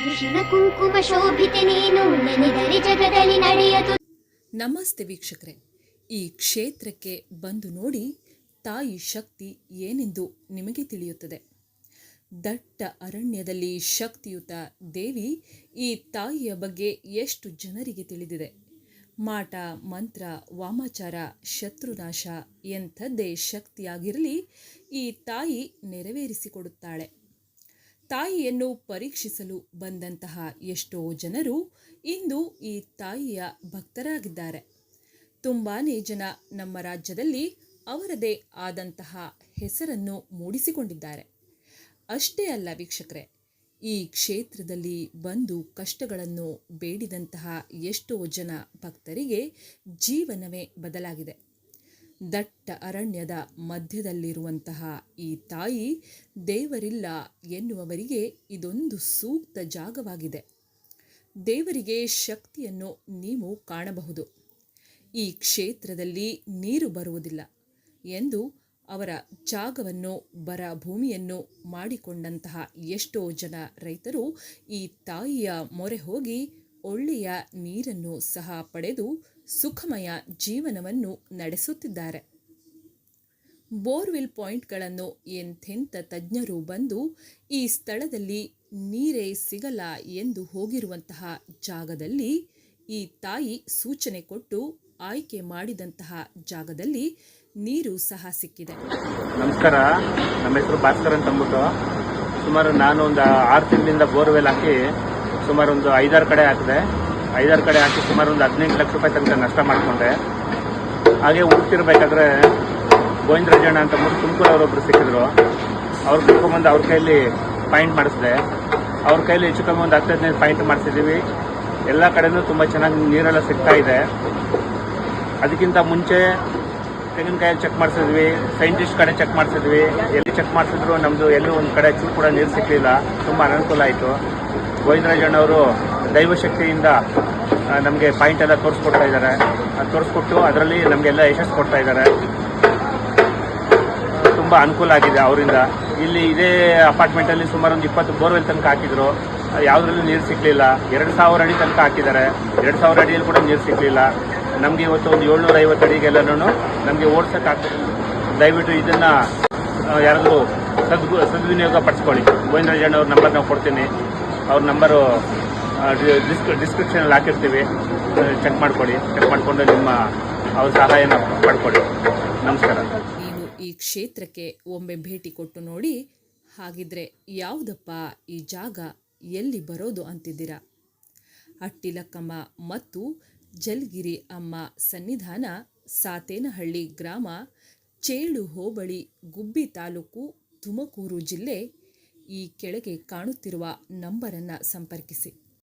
ಅರಿಶಿಣ ಕುಂಕುಮ ಶೋಭಿತೆ ನೀನು ನೆನೆದರೆ ಜಗದಲ್ಲಿ ನಡೆಯದು. ನಮಸ್ತೆ ವೀಕ್ಷಕರೇ. ಈ ಕ್ಷೇತ್ರಕ್ಕೆ ಬಂದು ನೋಡಿ ತಾಯಿ ಶಕ್ತಿ ಏನೆಂದು ನಿಮಗೆ ತಿಳಿಯುತ್ತದೆ. ದಟ್ಟ ಅರಣ್ಯದಲ್ಲಿ ಶಕ್ತಿಯುತ ದೇವಿ ಈ ತಾಯಿಯ ಬಗ್ಗೆ ಎಷ್ಟು ಜನರಿಗೆ ತಿಳಿದಿದೆ. ಮಾಟ, ಮಂತ್ರ, ವಾಮಾಚಾರ, ಶತ್ರುನಾಶ ಎಂಥದ್ದೇ ಶಕ್ತಿಯಾಗಿರಲಿ ಈ ತಾಯಿ ನೆರವೇರಿಸಿಕೊಡುತ್ತಾಳೆ. ತಾಯಿಯನ್ನು ಪರೀಕ್ಷಿಸಲು ಬಂದಂತಹ ಎಷ್ಟೋ ಜನರು ಇಂದು ಈ ತಾಯಿಯ ಭಕ್ತರಾಗಿದ್ದಾರೆ. ತುಂಬಾ ಜನ ನಮ್ಮ ರಾಜ್ಯದಲ್ಲಿ ಅವರದೇ ಆದಂತಹ ಹೆಸರನ್ನು ಮೂಡಿಸಿಕೊಂಡಿದ್ದಾರೆ. ಅಷ್ಟೇ ಅಲ್ಲ ವೀಕ್ಷಕರೇ, ಈ ಕ್ಷೇತ್ರದಲ್ಲಿ ಬಂದು ಕಷ್ಟಗಳನ್ನು ಬೇಡಿದಂತಹ ಎಷ್ಟೋ ಜನ ಭಕ್ತರಿಗೆ ಜೀವನವೇ ಬದಲಾಗಿದೆ. ದಟ್ಟ ಅರಣ್ಯದ ಮಧ್ಯದಲ್ಲಿರುವಂತಹ ಈ ತಾಯಿ ದೇವರಿಲ್ಲ ಎನ್ನುವವರಿಗೆ ಇದೊಂದು ಸೂಕ್ತ ಜಾಗವಾಗಿದೆ. ದೇವರಿಗೆ ಶಕ್ತಿಯನ್ನು ನೀವು ಕಾಣಬಹುದು. ಈ ಕ್ಷೇತ್ರದಲ್ಲಿ ನೀರು ಬರುವುದಿಲ್ಲ ಎಂದು ಅವರ ಜಾಗವನ್ನು, ಬರ ಭೂಮಿಯನ್ನು ಮಾಡಿಕೊಂಡಂತಹ ಎಷ್ಟೋ ಜನ ರೈತರು ಈ ತಾಯಿಯ ಮೊರೆ ಹೋಗಿ ಒಳ್ಳೆಯ ನೀರನ್ನು ಸಹ ಪಡೆದು ಸುಖಮಯ ಜೀವನವನ್ನು ನಡೆಸುತ್ತಿದ್ದಾರೆ. ಬೋರ್ವೆಲ್ ಪಾಯಿಂಟ್ಗಳನ್ನು ಎಂಥೆಂಥ ತಜ್ಞರು ಬಂದು ಈ ಸ್ಥಳದಲ್ಲಿ ನೀರೇ ಸಿಗಲ್ಲ ಎಂದು ಹೋಗಿರುವಂತಹ ಜಾಗದಲ್ಲಿ ಈ ತಾಯಿ ಸೂಚನೆ ಕೊಟ್ಟು ಆಯ್ಕೆ ಮಾಡಿದಂತಹ ಜಾಗದಲ್ಲಿ ನೀರು ಸಹ ಸಿಕ್ಕಿದೆ. ನಮಸ್ಕಾರ. ನಮ್ಮ ಹೆಸರು ಭಾಸ್ಕರ್ ಅಂತ ಅಂದ್ಬಿಟ್ಟು ಸುಮಾರು ನಾನು ಒಂದು ಆರು ತಿಂಗಳಿಂದ ಬೋರ್ವೆಲ್ ಹಾಕಿ ಸುಮಾರು ಒಂದು ಐದಾರು ಕಡೆ ಹಾಕಿದೆ. ಐದಾರು ಕಡೆ ಹಾಕಿ ಸುಮಾರು ಒಂದು ಹದಿನೆಂಟು ಲಕ್ಷ ರೂಪಾಯಿ ತನಕ ನಷ್ಟ ಮಾಡಿಕೊಂಡೆ. ಹಾಗೆ ಹೋಗ್ತಿರ್ಬೇಕಾದ್ರೆ ಗೋವಿಂದರಾಜಣ್ಣ ಅಂತ ಮೂರು ತುಮಕೂರು ಅವರೊಬ್ಬರು ಸಿಕ್ಕಿದ್ರು. ಅವ್ರು ಕರ್ಕೊಂಬಂದು ಅವ್ರ ಕೈಯಲ್ಲಿ ಪಾಯಿಂಟ್ ಮಾಡಿಸಿದೆ. ಅವ್ರ ಕೈಯಲ್ಲಿ ಹೆಚ್ಚು ಕಮ್ಮಿ ಒಂದು ಹತ್ತು ಹದಿನೈದು ಪಾಯಿಂಟ್ ಮಾಡಿಸಿದ್ದೀವಿ ಎಲ್ಲ ಕಡೆಯೂ ತುಂಬ ಚೆನ್ನಾಗಿ ನೀರೆಲ್ಲ ಸಿಗ್ತಾ ಇದೆ. ಅದಕ್ಕಿಂತ ಮುಂಚೆ ತೆಂಗಿನಕಾಯಲ್ಲಿ ಚೆಕ್ ಮಾಡಿಸಿದ್ವಿ. ಸೈಂಟಿಸ್ಟ್ ಕಡೆ ಚೆಕ್ ಮಾಡಿಸಿದ್ವಿ. ಎಲ್ಲಿ ಚೆಕ್ ಮಾಡಿಸಿದ್ರು ನಮ್ಮದು ಎಲ್ಲೂ ಒಂದು ಕಡೆ ಚೂರು ಕೂಡ ನೀರು ಸಿಕ್ಕಲಿಲ್ಲ ತುಂಬ ಅನನುಕೂಲ ಆಯಿತು. ಗೋವಿಂದರಾಜಣ್ಣವರು ದೈವಶಕ್ತಿಯಿಂದ ನಮಗೆ ಪಾಯಿಂಟ್ ಎಲ್ಲ ತೋರಿಸ್ಕೊಡ್ತಾ ಇದ್ದಾರೆ. ಅದು ತೋರಿಸ್ಕೊಟ್ಟು ಅದರಲ್ಲಿ ನಮಗೆಲ್ಲ ಯಶಸ್ಸು ಕೊಡ್ತಾ ಇದ್ದಾರೆ. ತುಂಬ ಅನುಕೂಲ ಆಗಿದೆ ಅವರಿಂದ. ಇಲ್ಲಿ ಇದೇ ಅಪಾರ್ಟ್ಮೆಂಟಲ್ಲಿ ಸುಮಾರು ಒಂದು ಇಪ್ಪತ್ತು ಬೋರ್ವೆಲ್ ತನಕ ಹಾಕಿದ್ರು. ಯಾವುದ್ರಲ್ಲೂ ನೀರು ಸಿಗಲಿಲ್ಲ. ಎರಡು ಸಾವಿರ ಅಡಿ ತನಕ ಹಾಕಿದ್ದಾರೆ. ಎರಡು ಸಾವಿರ ಅಡಿಯಲ್ಲಿ ಕೂಡ ನೀರು ಸಿಗಲಿಲ್ಲ. ನಮಗೆ ಇವತ್ತು ಒಂದು ಏಳ್ನೂರ ಐವತ್ತು ಅಡಿಗೆಲ್ಲನೂ ನಮಗೆ ಓಡಿಸೋಕ್ಕಾಗ್ತದೆ ದಯವಿಟ್ಟು ಇದನ್ನು ಯಾರಾದರೂ ಸದ್ಗು, ಸದ್ವಿನಿಯೋಗ ಪಡಿಸ್ಕೊಳ್ಳಿ. ಗೋವಿಂದರಾಜಣ್ಣ ಅವ್ರ ನಂಬರ್ ನಾವು ಕೊಡ್ತೀನಿ. ಅವ್ರ ನಂಬರು ಡಿಸ್ಕ್ ಡಿಸ್ಕ್ರಿಪ್ಷನಲ್ಲಿ ಹಾಕಿರ್ತೀವಿ. ಚೆಕ್ ಮಾಡ್ಕೊಳ್ಳಿ ಚೆಕ್ ಮಾಡಿಕೊಂಡು ನಿಮ್ಮ, ಅವ್ರ ಸಹಾಯನ ಮಾಡಿಕೊಡಿ ನಮಸ್ಕಾರ. ನೀವು ಈ ಕ್ಷೇತ್ರಕ್ಕೆ ಒಮ್ಮೆ ಭೇಟಿ ಕೊಟ್ಟು ನೋಡಿ, ಹಾಗಿದ್ರೆ ಯಾವುದಪ್ಪ ಈ ಜಾಗ ಎಲ್ಲಿ ಬರೋದು ಅಂತಿದ್ದೀರಾ? ಅಟ್ಟಿಲಕ್ಕಮ್ಮ ಮತ್ತು ಜಲ್ಗಿರಿ ಅಮ್ಮ ಸನ್ನಿಧಾನ, ಸಾತೇನಹಳ್ಳಿ ಗ್ರಾಮ ಚೇಳು ಹೋಬಳಿ ಗುಬ್ಬಿ ತಾಲೂಕು, ತುಮಕೂರು ಜಿಲ್ಲೆ ಈ ಕೆಳಗೆ ಕಾಣುತ್ತಿರುವ ನಂಬರನ್ನು ಸಂಪರ್ಕಿಸಿ.